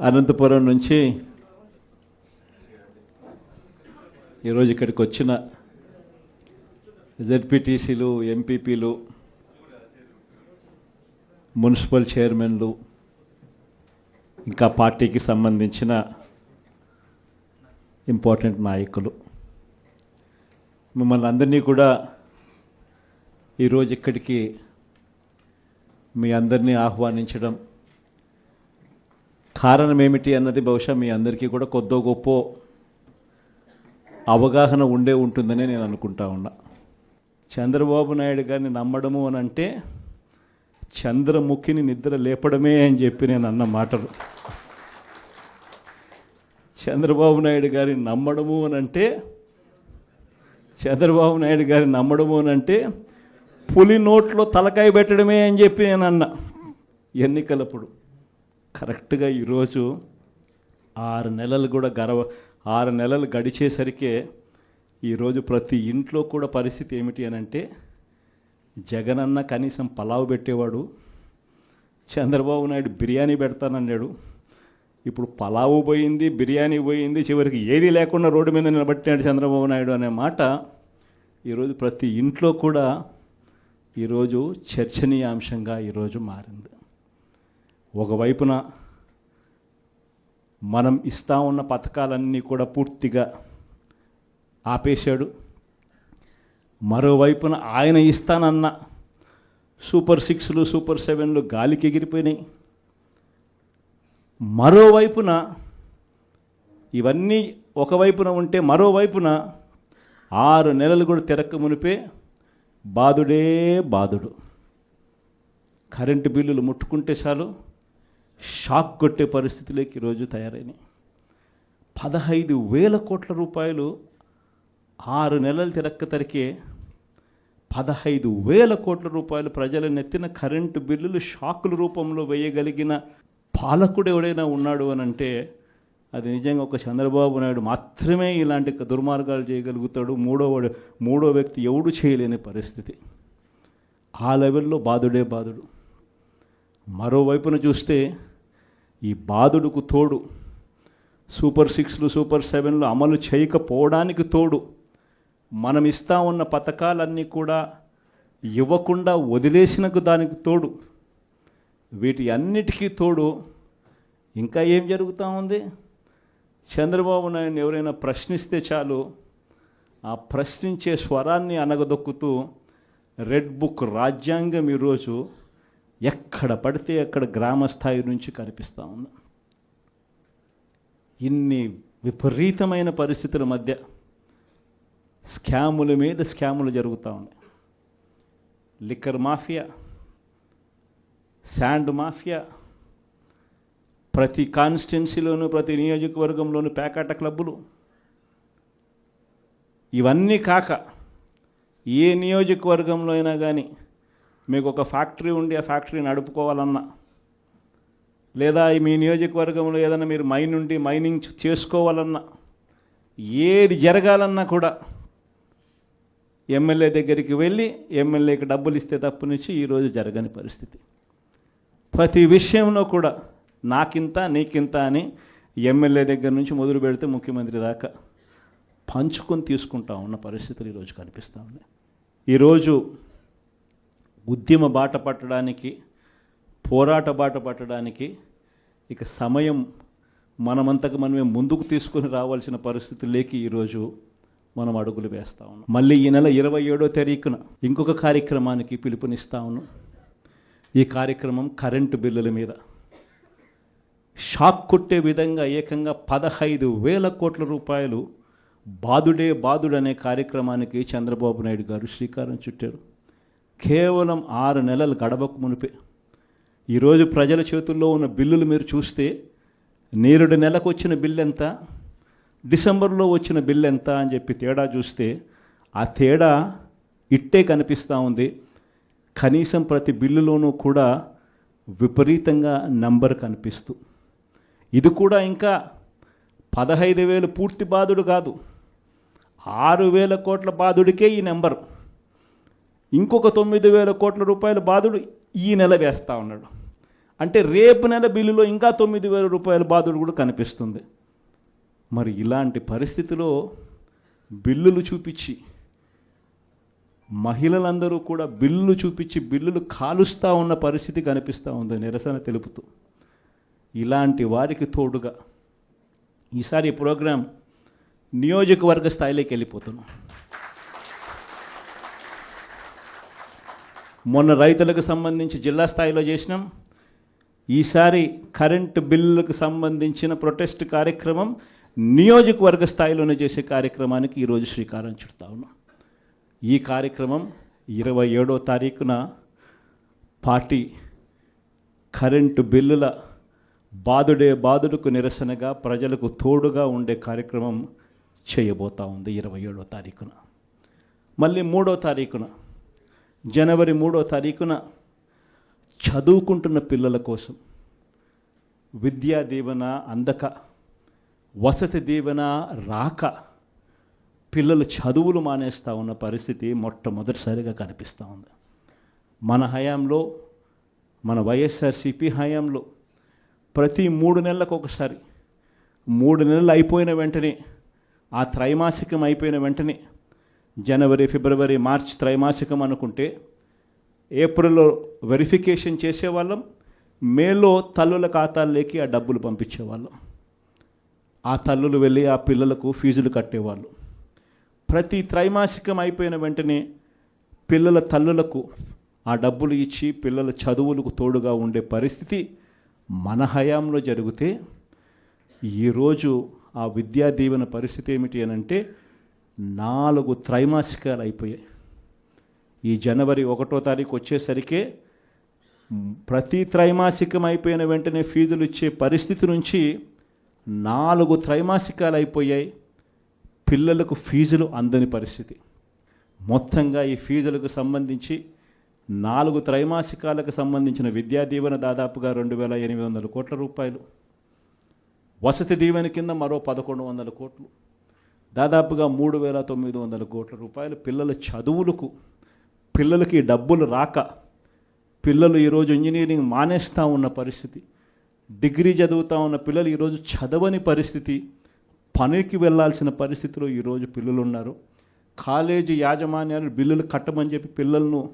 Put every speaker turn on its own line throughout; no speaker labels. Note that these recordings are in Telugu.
అనంతపురం నుంచి ఈరోజు ఇక్కడికి వచ్చిన జెడ్పీటీసీలు ఎంపీపీలు మున్సిపల్ చైర్మన్లు ఇంకా పార్టీకి సంబంధించిన ఇంపార్టెంట్ నాయకులు. మిమ్మల్ని అందరినీ కూడా ఈరోజు ఇక్కడికి మీ అందరినీ ఆహ్వానించడం కారణం ఏమిటి అన్నది బహుశా మీ అందరికీ కూడా కొద్దో గొప్ప అవగాహన ఉండే ఉంటుందని నేను అనుకుంటా ఉన్నా. చంద్రబాబు నాయుడు గారిని నమ్మడము అని అంటే చంద్రముఖిని నిద్ర లేపడమే అని చెప్పి నేను అన్న మాటలు. చంద్రబాబు నాయుడు గారిని నమ్మడము అని అంటే చంద్రబాబు నాయుడు గారిని నమ్మడము అని అంటే పులి నోట్లో తలకాయ పెట్టడమే అని చెప్పి నేను అన్న ఎన్నికలప్పుడు. కరెక్ట్గా ఈరోజు ఆరు నెలలు కూడా గర్వ ఆరు నెలలు గడిచేసరికే ఈరోజు ప్రతి ఇంట్లో కూడా పరిస్థితి ఏమిటి అని అంటే జగనన్న కనీసం పలావ్ పెట్టేవాడు చంద్రబాబు నాయుడు బిర్యానీ పెడతానన్నాడు. ఇప్పుడు పలావు పోయింది బిర్యానీ పోయింది చివరికి ఏది లేకుండా రోడ్డు మీద నిలబట్టినాడు చంద్రబాబు నాయుడు అనే మాట ఈరోజు ప్రతి ఇంట్లో కూడా ఈరోజు చర్చనీయాంశంగా ఈరోజు మారింది. ఒకవైపున మనం ఇస్తా ఉన్న పథకాలన్నీ కూడా పూర్తిగా ఆపేశాడు. మరోవైపున ఆయన ఇస్తానన్న సూపర్ సిక్స్లు సూపర్ సెవెన్లు గాలికి ఎగిరిపోయినాయి. మరోవైపున ఇవన్నీ ఒకవైపున ఉంటే మరోవైపున ఆరు నెలలు కూడా తిరక్క మునిపే బాధుడే బాధుడు కరెంటు బిల్లులు ముట్టుకుంటే చాలు. షాక్ కొట్టే పరిస్థితిలోకి ఈరోజు తయారైనాయి. పదహైదు వేల కోట్ల రూపాయలు ఆరు నెలలు తిరక్క తరికే పదహైదు వేల కోట్ల రూపాయలు ప్రజల నెత్తిన కరెంటు బిల్లులు షాకుల రూపంలో వేయగలిగిన పాలకుడు ఎవడైనా ఉన్నాడు అని అంటే అది నిజంగా ఒక చంద్రబాబు నాయుడు మాత్రమే ఇలాంటి దుర్మార్గాలు చేయగలుగుతాడు. మూడో మూడో వ్యక్తి ఎవడు చేయలేని పరిస్థితి. ఆ లెవెల్లో బాధుడే బాధుడు. మరోవైపున చూస్తే ఈ బాధుడుకు తోడు. సూపర్ సిక్స్లు సూపర్ సెవెన్లు అమలు చేయకపోవడానికి తోడు. మనం ఇస్తా ఉన్న పథకాలన్నీ కూడా ఇవ్వకుండా వదిలేసినకు దానికి తోడు. వీటి అన్నిటికీ తోడు. ఇంకా ఏం జరుగుతూ ఉంది? చంద్రబాబు నాయుడు ఎవరైనా ప్రశ్నిస్తే చాలు. ఆ ప్రశ్నించే స్వరాన్ని అనగదొక్కుతూ రెడ్ బుక్ రాజ్యాంగం ఈరోజు ఎక్కడ పడితే అక్కడ గ్రామ స్థాయి నుంచి కనిపిస్తూ ఉంది. ఇన్ని విపరీతమైన పరిస్థితుల మధ్య స్కాముల మీద స్కాములు జరుగుతూ ఉన్నాయి. లిక్కర్ మాఫియా శాండ్ మాఫియా ప్రతి కాన్స్టిట్యున్సీలోనూ ప్రతి నియోజకవర్గంలోనూ పేకాట క్లబ్బులు. ఇవన్నీ కాక ఏ నియోజకవర్గంలో అయినా కానీ మీకు ఒక ఫ్యాక్టరీ ఉండి ఆ ఫ్యాక్టరీ నడుపుకోవాలన్నా. లేదా ఈ మీ నియోజకవర్గంలో ఏదైనా మీరు మైన్ ఉండి మైనింగ్ చేసుకోవాలన్నా. ఏది జరగాలన్నా కూడా ఎమ్మెల్యే దగ్గరికి వెళ్ళి ఎమ్మెల్యేకి డబ్బులు ఇస్తే తప్పు నుంచి ఈరోజు జరగని పరిస్థితి. ప్రతి విషయంలో కూడా నాకింత నీకింత అని ఎమ్మెల్యే దగ్గర నుంచి మొదలు పెడితే ముఖ్యమంత్రి దాకా పంచుకొని తీసుకుంటా ఉన్న పరిస్థితులు ఈరోజు కనిపిస్తూ ఉన్నాయి. ఈరోజు ఉద్యమ బాట పట్టడానికి పోరాట బాట పట్టడానికి ఇక సమయం మనమంతకు మనమే ముందుకు తీసుకొని రావాల్సిన పరిస్థితి లేక ఈరోజు మనం అడుగులు వేస్తా ఉన్నాం. మళ్ళీ ఈ నెల ఇరవై ఏడో తారీఖున ఇంకొక కార్యక్రమానికి పిలుపునిస్తా ఉన్నాం. ఈ కార్యక్రమం కరెంటు బిల్లుల మీద. షాక్ కొట్టే విధంగా ఏకంగా పదహైదు వేల కోట్ల రూపాయలు బాదుడే బాదుడు అనే కార్యక్రమానికి చంద్రబాబు నాయుడు గారు శ్రీకారం చుట్టారు. కేవలం ఆరు నెలలు గడవకు మునిపే. ఈరోజు ప్రజల చేతుల్లో ఉన్న బిల్లులు మీరు చూస్తే నేరుడు నెలకు వచ్చిన బిల్లు ఎంత? డిసెంబర్లో వచ్చిన బిల్లు ఎంత అని చెప్పి తేడా చూస్తే ఆ తేడా ఇట్టే కనిపిస్తూ ఉంది. కనీసం ప్రతి బిల్లులోనూ కూడా విపరీతంగా నంబర్ కనిపిస్తూ. ఇది కూడా ఇంకా పదహైదు వేలు పూర్తి బాధుడు కాదు. ఆరు వేల కోట్ల బాధుడికే ఈ నెంబర్. ఇంకొక తొమ్మిది వేల కోట్ల రూపాయల బాధుడు ఈ నెల వేస్తూ ఉన్నాడు. అంటే రేపు నెల బిల్లులో ఇంకా తొమ్మిది వేల రూపాయల బాధుడు కూడా కనిపిస్తుంది. మరి ఇలాంటి పరిస్థితిలో బిల్లులు చూపించి మహిళలందరూ కూడా బిల్లులు చూపించి బిల్లులు కాలుస్తూ ఉన్న పరిస్థితి కనిపిస్తూ ఉంది నిరసన తెలుపుతూ. ఇలాంటి వారికి తోడుగా ఈసారి ప్రోగ్రాం నియోజకవర్గ స్థాయిలోకి వెళ్ళిపోతున్నాం. మొన్న రైతులకు సంబంధించి జిల్లా స్థాయిలో చేసినాం. ఈసారి కరెంటు బిల్లులకు సంబంధించిన ప్రొటెస్ట్ కార్యక్రమం నియోజకవర్గ స్థాయిలోనే చేసే కార్యక్రమానికి ఈరోజు శ్రీకారం చుడతా ఉన్నాం. ఈ కార్యక్రమం ఇరవై ఏడో తారీఖున పార్టీ కరెంటు బిల్లుల బాదుడే బాదుడుకు నిరసనగా ప్రజలకు తోడుగా ఉండే కార్యక్రమం చేయబోతా ఉంది ఇరవై ఏడో తారీఖున. మళ్ళీ మూడో తారీఖున జనవరి మూడో తారీఖున చదువుకుంటున్న పిల్లల కోసం విద్యా దీవెన అందక వసతి దీవెన రాక పిల్లలు చదువులు మానేస్తూ ఉన్న పరిస్థితి మొట్టమొదటిసారిగా కనిపిస్తూ ఉంది. మన హయాంలో మన వైఎస్ఆర్సిపి హయాంలో ప్రతి మూడు నెలలకు ఒకసారి మూడు నెలలు అయిపోయిన వెంటనే ఆ త్రైమాసికం అయిపోయిన వెంటనే జనవరి ఫిబ్రవరి మార్చ్ త్రైమాసికం అనుకుంటే ఏప్రిల్లో వెరిఫికేషన్ చేసేవాళ్ళం మేలో తల్లుల ఖాతాల్లోకి ఆ డబ్బులు పంపించేవాళ్ళం. ఆ తల్లులు వెళ్ళి ఆ పిల్లలకు ఫీజులు కట్టేవాళ్ళు. ప్రతి త్రైమాసికం అయిపోయిన వెంటనే పిల్లల తల్లులకు ఆ డబ్బులు ఇచ్చి పిల్లల చదువులకు తోడుగా ఉండే పరిస్థితి మన హయాంలో జరిగితే ఈరోజు ఆ విద్యా దీవెన పరిస్థితి ఏమిటి అని అంటే నాలుగు త్రైమాసికాలు అయిపోయాయి. ఈ జనవరి ఒకటో తారీఖు వచ్చేసరికే ప్రతి త్రైమాసికం అయిపోయిన వెంటనే ఫీజులు ఇచ్చే పరిస్థితి నుంచి నాలుగు త్రైమాసికాలు అయిపోయాయి. పిల్లలకు ఫీజులు అందని పరిస్థితి. మొత్తంగా ఈ ఫీజులకు సంబంధించి నాలుగు త్రైమాసికాలకు సంబంధించిన విద్యా దీవెన దాదాపుగా రెండు వేల ఎనిమిది వందల కోట్ల రూపాయలు. వసతి దీవెన కింద మరో పదకొండు వందల కోట్లు. దాదాపుగా మూడు వేల తొమ్మిది వందల కోట్ల రూపాయలు పిల్లల చదువులకు పిల్లలకి డబ్బులు రాక పిల్లలు ఈరోజు ఇంజనీరింగ్ మానేస్తూ ఉన్న పరిస్థితి డిగ్రీ చదువుతూ ఉన్న పిల్లలు ఈరోజు చదవని పరిస్థితి పనికి వెళ్ళాల్సిన పరిస్థితిలో ఈరోజు పిల్లలు ఉన్నారు కాలేజీ యాజమాన్యాలు బిల్లులు కట్టమని చెప్పి పిల్లలను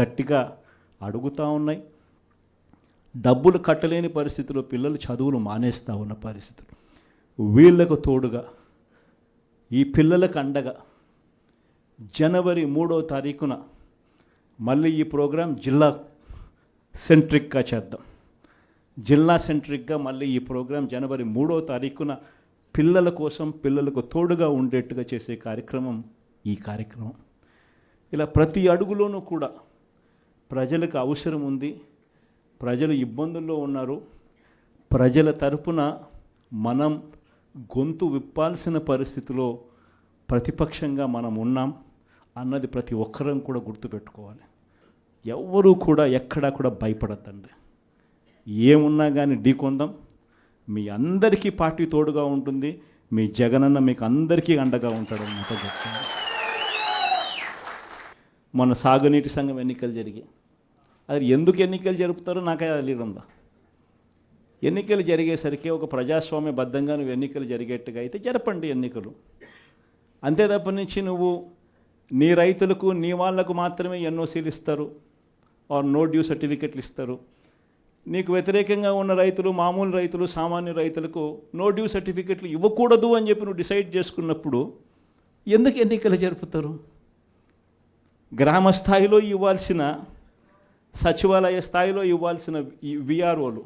గట్టిగా అడుగుతూ ఉన్నాయి. డబ్బులు కట్టలేని పరిస్థితిలో పిల్లలు చదువులు మానేస్తూ ఉన్న పరిస్థితులు. వీళ్ళకు తోడుగా ఈ పిల్లలకు అండగా జనవరి మూడో తారీఖున మళ్ళీ ఈ ప్రోగ్రాం జిల్లా సెంట్రిక్గా చేద్దాం. జిల్లా సెంట్రిక్గా మళ్ళీ ఈ ప్రోగ్రాం జనవరి మూడో తారీఖున పిల్లల కోసం పిల్లలకు తోడుగా ఉండేట్టుగా చేసే కార్యక్రమం ఈ కార్యక్రమం. ఇలా ప్రతి అడుగులోనూ కూడా ప్రజలకు అవసరం ఉంది. ప్రజలు ఇబ్బందుల్లో ఉన్నారు. ప్రజల తరపున మనం గొంతు విప్పాల్సిన పరిస్థితిలో ప్రతిపక్షంగా మనం ఉన్నాం అన్నది ప్రతి ఒక్కరం కూడా గుర్తుపెట్టుకోవాలి. ఎవ్వరూ కూడా ఎక్కడా కూడా భయపడద్దండి. ఏమున్నా కానీ ఢీకొందాం మీ అందరికీ పార్టీ తోడుగా ఉంటుంది. మీ జగనన్న మీకు అందరికీ అండగా ఉంటాడు అన్నమాట చెప్తాను మొన్న సాగునీటి సంఘం ఎన్నికలు జరిగాయి. అది ఎందుకు ఎన్నికలు జరుపుతారో నాకే తెలియడంలా ఎన్నికలు జరిగేసరికి ఒక ప్రజాస్వామ్యబద్ధంగా నువ్వు ఎన్నికలు జరిగేట్టుగా అయితే జరపండి ఎన్నికలు. అంతే తప్ప నుంచి నువ్వు నీ రైతులకు నీ వాళ్ళకు మాత్రమే ఎన్ఓసీలు ఇస్తారు. ఆర్ నో డ్యూ సర్టిఫికెట్లు ఇస్తారు. నీకు వ్యతిరేకంగా ఉన్న రైతులు మామూలు రైతులు సామాన్య రైతులకు నో డ్యూ సర్టిఫికెట్లు ఇవ్వకూడదు అని చెప్పి నువ్వు డిసైడ్ చేసుకున్నప్పుడు ఎందుకు ఎన్నికలు జరుపుతారు? గ్రామ స్థాయిలో ఇవ్వాల్సిన సచివాలయ స్థాయిలో ఇవ్వాల్సిన విఆర్ఓలు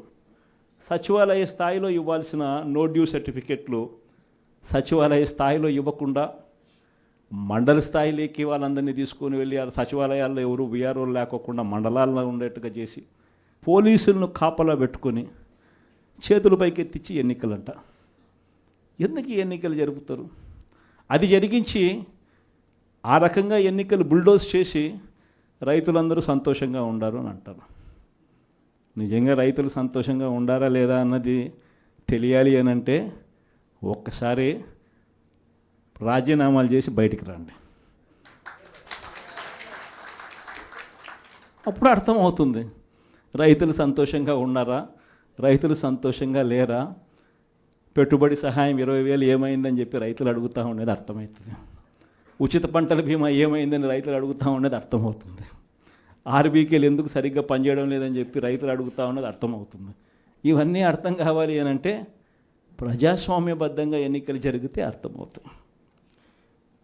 సచివాలయ స్థాయిలో ఇవ్వాల్సిన నో డ్యూ సర్టిఫికెట్లు సచివాలయ స్థాయిలో ఇవ్వకుండా మండల స్థాయిలోకి వాళ్ళందరినీ తీసుకొని వెళ్ళి ఆ సచివాలయాల్లో ఎవరు విఆర్ఓలు లేకోకుండా మండలాల్లో ఉండేట్టుగా చేసి పోలీసులను కాపలా పెట్టుకొని చేతుల పైకెత్తిచ్చి ఎన్నికలంట. ఎందుకు ఎన్నికలు జరుపుతారు అది జరిగించి ఆ రకంగా ఎన్నికలు బుల్డోజ్ చేసి రైతులందరూ సంతోషంగా ఉండారు అని అంటారు. నిజంగా రైతులు సంతోషంగా ఉండారా లేదా అన్నది తెలియాలి అని అంటే ఒక్కసారి రాజీనామాలు చేసి బయటికి రండి. అప్పుడు అర్థమవుతుంది. రైతులు సంతోషంగా ఉన్నారా? రైతులు సంతోషంగా లేరా? పెట్టుబడి సహాయం ఇరవై వేలు ఏమైందని చెప్పి రైతులు అడుగుతూ ఉండేది అర్థమవుతుంది. ఉచిత పంటల బీమా ఏమైందని రైతులు అడుగుతూ ఉండేది అర్థమవుతుంది. ఆర్బీకేలు ఎందుకు సరిగ్గా పనిచేయడం లేదని చెప్పి రైతులు అడుగుతా ఉన్నది అర్థమవుతుంది. ఇవన్నీ అర్థం కావాలి అని అంటే ప్రజాస్వామ్యబద్ధంగా ఎన్నికలు జరిగితే అర్థమవుతుంది.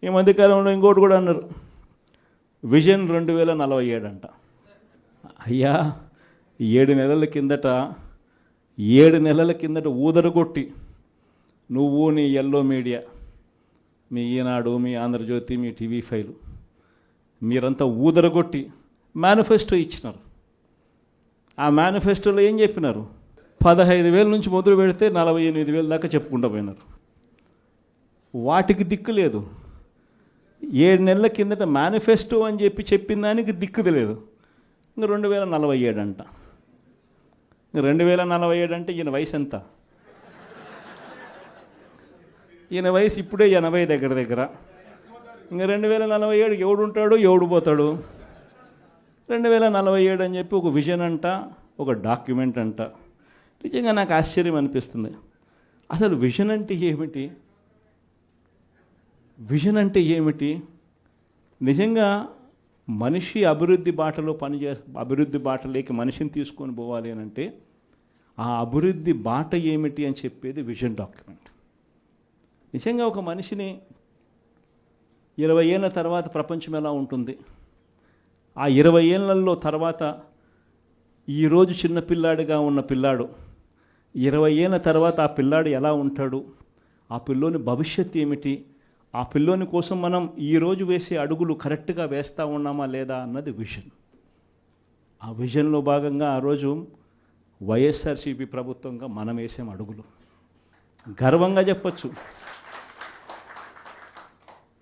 ఈ మధ్యకాలంలో ఇంకోటి కూడా అన్నారు. విజన్ రెండు వేల నలభై ఏడు అంట. అయ్యా ఏడు నెలల కిందట ఏడు నెలల కిందట ఊదరగొట్టి నువ్వు నీ ఎల్లో మీడియా మీ ఈనాడు మీ ఆంధ్రజ్యోతి మీ టీవీ ఫైవ్ మీరంతా ఊదరగొట్టి మేనిఫెస్టో ఇచ్చినారు. ఆ మేనిఫెస్టోలో ఏం చెప్పినారు? పదహైదు వేల నుంచి మొదలు పెడితే నలభై ఎనిమిది వేల దాకా చెప్పుకుంటూ పోయినారు. వాటికి దిక్కు లేదు. ఏడు నెలల కిందట మేనిఫెస్టో అని చెప్పి చెప్పిన దానికి దిక్కుది లేదు. ఇంక రెండు వేల నలభై ఏడు అంట. రెండు వేల నలభై ఏడు అంటే ఈయన వయసు ఎంత? ఈయన వయసు ఇప్పుడే ఎనభై దగ్గర దగ్గర. ఇంక రెండు వేల నలభై ఏడు ఎవడు ఉంటాడు? ఎవడు పోతాడు? రెండు వేల నలభై ఏడు అని చెప్పి ఒక విజన్ అంట ఒక డాక్యుమెంట్ అంట. నిజంగా నాకు ఆశ్చర్యం అనిపిస్తుంది. అసలు విజన్ అంటే ఏమిటి? విజన్ అంటే ఏమిటి? నిజంగా మనిషి అభివృద్ధి బాటలో పనిచే అభివృద్ధి బాటలోకి మనిషిని తీసుకొని పోవాలి అని అంటే ఆ అభివృద్ధి బాట ఏమిటి అని చెప్పేది విజన్ డాక్యుమెంట్. నిజంగా ఒక మనిషిని ఇరవై ఏళ్ళ తర్వాత ప్రపంచం ఎలా ఉంటుంది? ఆ ఇరవై ఏళ్ళల్లో తర్వాత ఈరోజు చిన్న పిల్లాడిగా ఉన్న పిల్లాడు ఇరవై ఏళ్ళ తర్వాత ఆ పిల్లాడు ఎలా ఉంటాడు? ఆ పిల్లోని భవిష్యత్తు ఏమిటి? ఆ పిల్లోని కోసం మనం ఈరోజు వేసే అడుగులు కరెక్ట్గా వేస్తూ ఉన్నామా లేదా అన్నది విజన్ ఆ విజన్లో భాగంగా ఆ రోజు వైఎస్ఆర్సీపీ ప్రభుత్వంగా మనం వేసాం అడుగులు. గర్వంగా చెప్పచ్చు.